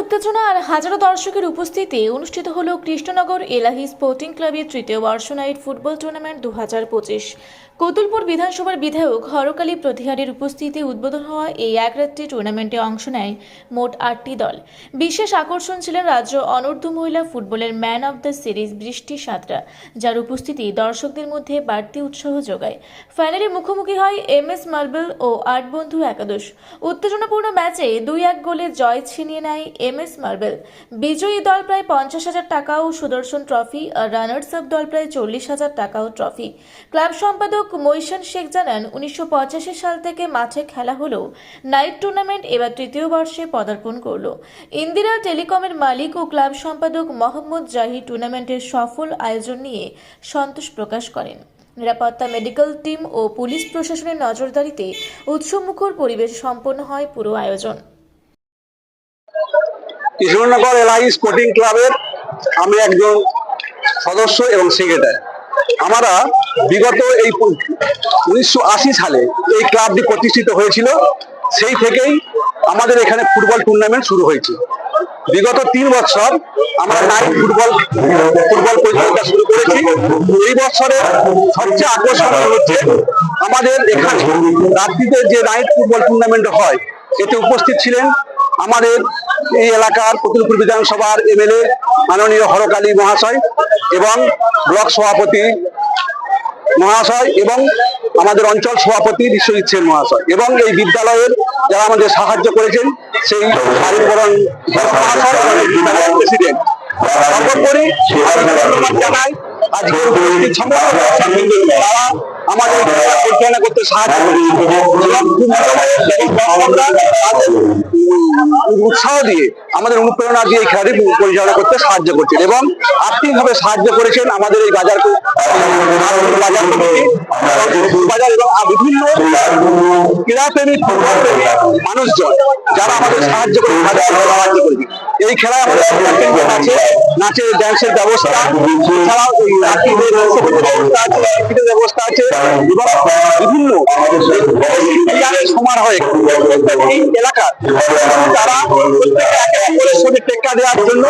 উত্তেজনা আর হাজারো দর্শকের উপস্থিতি অনুষ্ঠিত হল কৃষ্ণনগর এলাহি স্পোর্টিং ক্লাবের তৃতীয় বর্ষ নাইট ফুটবল টুর্নামেন্ট দু হাজার পঁচিশ। কতুলপুর বিধানসভার বিধায়ক হরকালী প্রতিহারের উপস্থিতি উদ্বোধন হওয়া এই এক রাত্রি টুর্নামেন্টে অংশ নেয় মোট আটটি দল। বিশেষ আকর্ষণ ছিলেন রাজ্য অনূর্ধ্ব মহিলা ফুটবলের ম্যান অব দ্য সিরিজ বৃষ্টি সাঁতরা, যার উপস্থিতি দর্শকদের মধ্যে বাড়তি উৎসাহ যোগায়। ফাইনালে মুখোমুখি হয় এম এস মার্বেল ও আট বন্ধু একাদশ। উত্তেজনাপূর্ণ ম্যাচে দুই এক গোলে জয় ছিনিয়ে নেয় এম এস মার্বেল। বিজয়ী দল প্রায় পঞ্চাশ হাজার টাকা ও সুদর্শন ট্রফি আর রানার্স আপ দল প্রায় চল্লিশ হাজার টাকা ও ট্রফি। ক্লাব সম্পাদক মৈশান শেখ জানান, উনিশশো পঁচাশি সাল থেকে মাঠে খেলা হলেও নাইট টুর্নামেন্ট এবার তৃতীয় বর্ষে পদার্পণ করল। ইন্দিরা টেলিকমের মালিক ও ক্লাব সম্পাদক মোহাম্মদ জাহি টুর্নামেন্টের সফল আয়োজন নিয়ে সন্তোষ প্রকাশ করেন। নিরাপত্তা, মেডিকেল টিম ও পুলিশ প্রশাসনের নজরদারিতে উৎসমুখর পরিবেশ সম্পন্ন হয় পুরো আয়োজন। কৃষ্ণনগর এলআই স্পোর্টিং ক্লাবের আমি একজন সদস্য এবং সেক্রেটারি আমরা বিগত এই উনিশশো আশি সালে এই ক্লাবটি প্রতিষ্ঠিত হয়েছিল। সেই থেকেই আমাদের এখানে ফুটবল টুর্নামেন্ট শুরু হয়েছে। বিগত তিন বছর আমরা নাইট ফুটবল ফুটবল প্রতিযোগিতা শুরু করেছি। এই বছরে সবচেয়ে আকর্ষণীয় হচ্ছে আমাদের এখানে রাত্রিতে যে নাইট ফুটবল টুর্নামেন্ট হয়, এতে উপস্থিত ছিলেন আমাদের এই এলাকার কতুলপুর বিধানসভার এমএলএ মাননীয় হরকালী মহাশয় এবং ব্লক সভাপতি মহাশয় এবং আমাদের অঞ্চল সভাপতি বিশ্বজিৎ সেন মহাশয় এবং এই বিদ্যালয়ের যারা আমাদের সাহায্য করেছেন সেই হরিবরণ মহাশয় প্রেসিডেন্ট সর্বোপরি জানাই আমাদের পরিচালনা করতে সাহায্য উৎসাহ দিয়ে আমাদের অনুপ্রেরণা দিয়ে এই খেলাটি পরিচালনা করতে সাহায্য করছেন এবং আর্থিকভাবে সাহায্য করেছেন আমাদের এই বাজার বাজার বাজার এবং বিভিন্ন মানুষজন, যারা আমাদের সাহায্য করে সাহায্য করেছে এই খেলায় আছে, নাচের, ড্যান্সের ব্যবস্থা ব্যবস্থা আছে ব্যবস্থা আছে, এবং বিভিন্ন এখানে। এই এলাকার তারা টেক্কা দেওয়ার জন্য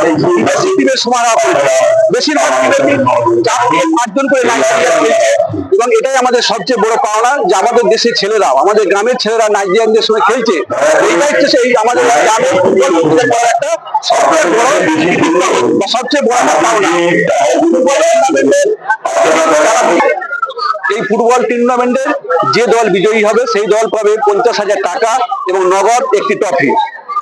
টিমের সমারোহ বেশিরভাগ এবং এটাই আমাদের সবচেয়ে বড় পাওনা যে আমাদের দেশের ছেলেরাও, আমাদের গ্রামের ছেলেরা নাইজেরিয়ানদের সঙ্গে খেলছে। এইটাই হচ্ছে সেই আমাদের গ্রামের ফুটবল একটা সবচেয়ে বড় এই ফুটবল টুর্নামেন্টের যে দল বিজয়ী হবে, সেই দল পাবে পঞ্চাশ হাজার টাকা এবং নগদ একটি ট্রফি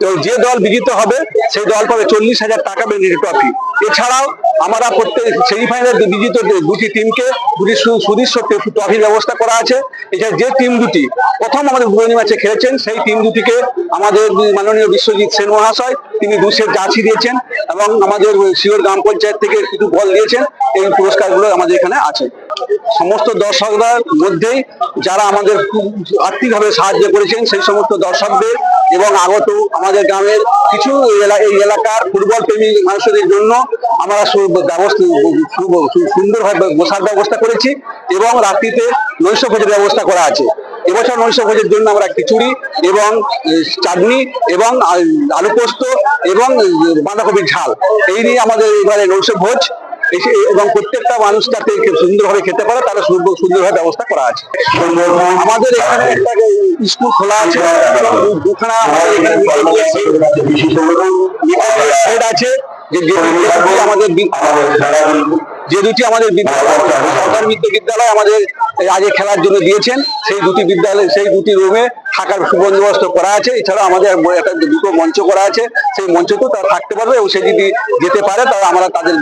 তো যে দল বিজিত হবে, সেই দল পাবে চল্লিশ হাজার টাকা এবং ট্রফি এছাড়াও আমরা প্রত্যেক সেমিফাইনাল বিজিত দুটি টিমকে দুটি সুদৃশ্য ট্রফির ব্যবস্থা করা আছে। এছাড়া যে টিম দুটি প্রথম আমাদের উদ্বোধনী ম্যাচে খেলেছেন, সেই টিম দুটিকে আমাদের মাননীয় বিশ্বজিৎ সেন মহাশয়, তিনি দুশের জার্সি দিয়েছেন এবং আমাদের শিওর গ্রাম পঞ্চায়েত থেকে কিছু বল দিয়েছেন। এই পুরস্কারগুলো আমাদের এখানে আছে। সমস্ত দর্শকদের মধ্যেই যারা আমাদের আর্থিকভাবে সাহায্য করেছেন, সেই সমস্ত দর্শকদের এবং আগত আমাদের গ্রামের কিছু এই এলা- এই এলাকার ফুটবল প্রেমী মানুষদের জন্য আমরা ব্যবস্থা সুন্দরভাবে বসার ব্যবস্থা করেছি এবং রাত্রিতে নৈশ ভোজের ব্যবস্থা করা আছে। এবছর নৈশ ভোজের জন্য আমরা খিচুড়ি এবং চাটনি এবং আলু পোস্ত এবং বাঁধাকপির ঝাল। এই নিয়ে আমাদের এবারে নৈশ ভোজ এবং প্রত্যেকটা মানুষ যাতে সুন্দরভাবে খেতে পারে তারা সুন্দর, সুন্দরভাবে ব্যবস্থা করা আছে। আমাদের এখানে একটা স্কুল খোলা আছে আছে। আমাদের যে দুটি আমাদের সরকারি বিদ্যা- বিদ্যালয় আমাদের আগে খেলার জন্য দিয়েছেন, সেই দুটি বিদ্যালয়, সেই দুটি রুমে থাকার বন্দোবস্ত করা আছে। এছাড়া আমাদের একটা দুটো মঞ্চ করা আছে। সেই মঞ্চতেও তারা থাকতে পারবে এবং সে যদি যেতে পারে, তাহলে আমরা তাদের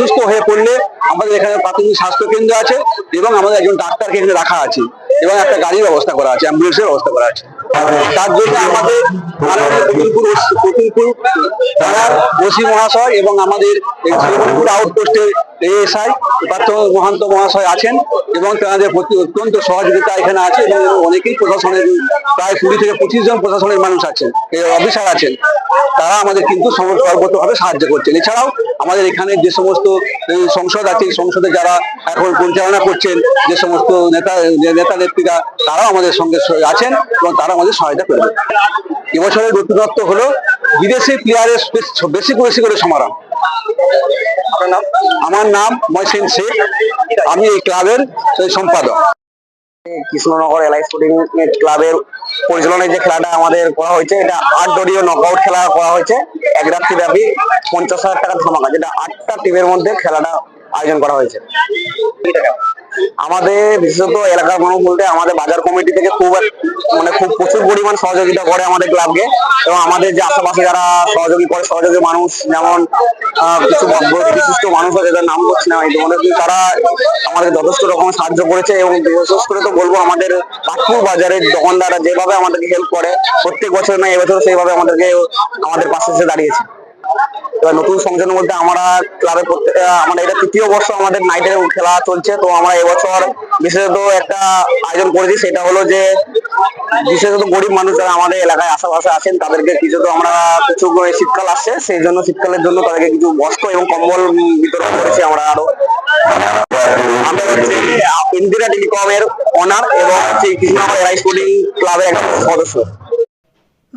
সুস্থ হয়ে পড়লে আমাদের এখানে প্রাথমিক স্বাস্থ্য কেন্দ্র আছে এবং আমাদের একজন ডাক্তারকে এখানে রাখা আছে এবং একটা গাড়ির ব্যবস্থা করা আছে, অ্যাম্বুলেন্সের ব্যবস্থা করা আছে। তার জন্য আমাদের মাননীয় কতুলপুর ওস- মহাশয় এবং আমাদের আউটপোস্টের এএসআই পার্থ মহান্ত মহাশয় আছেন এবং তাদের প্রতি অত্যন্ত সহযোগিতা এখানে আছে এবং অনেকেই প্রশাসনের প্রায় কুড়ি থেকে পঁচিশ জন প্রশাসনের মানুষ আছেন অফিসার আছেন। তারা আমাদের কিন্তু সর্বতভাবে সাহায্য করছেন। এছাড়াও আমাদের এখানে যে সমস্ত সংসদ আছে সংসদে যারা এখন পরিচালনা করছেন, যে সমস্ত নেতা নেতা নেত্রীরা, তারাও আমাদের সঙ্গে আছেন এবং তারা আমাদের সহায়তা করবে এবছরের নতুনত্ব হলো বিদেশি প্লেয়ারের বেশি বেশি করে সমারোহ। আমার নাম মহসিন শেখ। আমি এই ক্লাবের সম্পাদক। কৃষ্ণনগর এলাই স্পোর্টিং ক্লাবের পরিচালনায় যে খেলাটা আমাদের করা হয়েছে, এটা আট দলীয় নকআউট খেলা করা হয়েছে। এক রাত্রি ব্যাপী পঞ্চাশ হাজার টাকা ধামাকা, যেটা আটটা টিমের মধ্যে খেলাটা আয়োজন করা হয়েছে। আমাদের বিশেষত এলাকার মানুষ বলতে আমাদের বাজার কমিটি থেকে খুব মানে খুব প্রচুর পরিমাণ সহযোগিতা করে আমাদের ক্লাবকে এবং আমাদের যে আশেপাশে যারা সহযোগী করে, সহযোগী মানুষ যেমন কিছু বিশিষ্ট মানুষ আছে যাদের নাম করছি না তারা আমাদের যথেষ্ট রকম সাহায্য করেছে এবং বিশেষ করে তো বলব আমাদের পাটপুর বাজারের দোকানদাররা যেভাবে আমাদেরকে হেল্প করে, প্রত্যেক বছর না এবছর সেইভাবে আমাদেরকে, আমাদের পাশে এসে দাঁড়িয়েছে। এবার নতুন সংযোজন বলতে আমরা ক্লাবে আমাদের এটা তৃতীয় বর্ষ আমাদের নাইটের খেলা চলছে। তো আমরা এবছর বিশেষত একটা আয়োজন করেছি, সেটা হলো যে বিশেষত গরিব মানুষ যারা আমাদের এলাকায় আশেপাশে আছেন, তাদেরকে কিছু তো আমরা, কিছু শীতকাল আসছে, সেই জন্য শীতকালের জন্য তাদেরকে কিছু বস্ত্র এবং কম্বল বিতরণ করেছি আমরা আরও। আমরা ইন্দিরা টেলিকমের অনার এবং হচ্ছে কৃষ্ণনগর এলাইস স্পোর্টিং ক্লাবের একজন সদস্য।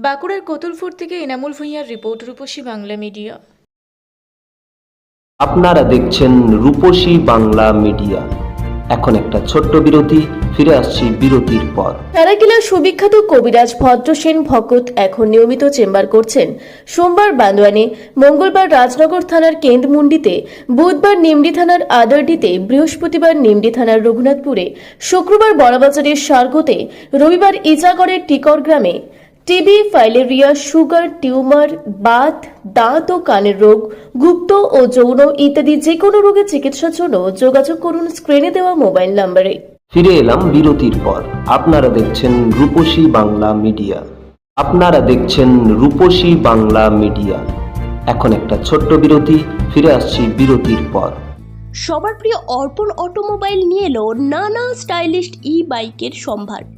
বাঁকুড়ার কোতুলপুর থেকে এনামুল ভূঁইয়ার রিপোর্ট রূপসী বাংলা মিডিয়া। আপনারা দেখছেন রূপসী বাংলা মিডিয়া। এখন একটা ছোট্ট বিরতি ফিরে আসছি বিরতির পর। সারাকিলার সুবিখ্যাত কবিরাজ ভদ্র সেন ভকত এখন নিয়মিত চেম্বার করছেন। সোমবার বান্দোয়ানে মঙ্গলবার রাজনগর থানার কেন্দ্রমুন্ডিতে বুধবার নিমডি থানার আদারডিতে বৃহস্পতিবার নিমডি থানার রঘুনাথপুরে শুক্রবার বড়বাজারের সার্গতে রবিবার ইজাগড়ের টিকর গ্রামে TB filaria sugar tumour Baat দাঁত ও কানের রোগ গুপ্ত ও যৌন ইত্যাদি যে কোনো রোগের চিকিৎসার জন্য যোগাযোগ করুন স্ক্রিনে দেওয়া মোবাইল নম্বরে ফিরে এলাম বিরতির পর। আপনারা দেখছেন রূপসী বাংলা মিডিয়া। আপনারা দেখছেন রূপসী বাংলা মিডিয়া। এখন একটা ছোট্ট বিরতি ফিরে আসছি বিরতির পর। সবার প্রিয় অর্পণ অটোমোবাইল নিয়ে এলো নানা স্টাইলিশ ই বাইকের সম্ভার।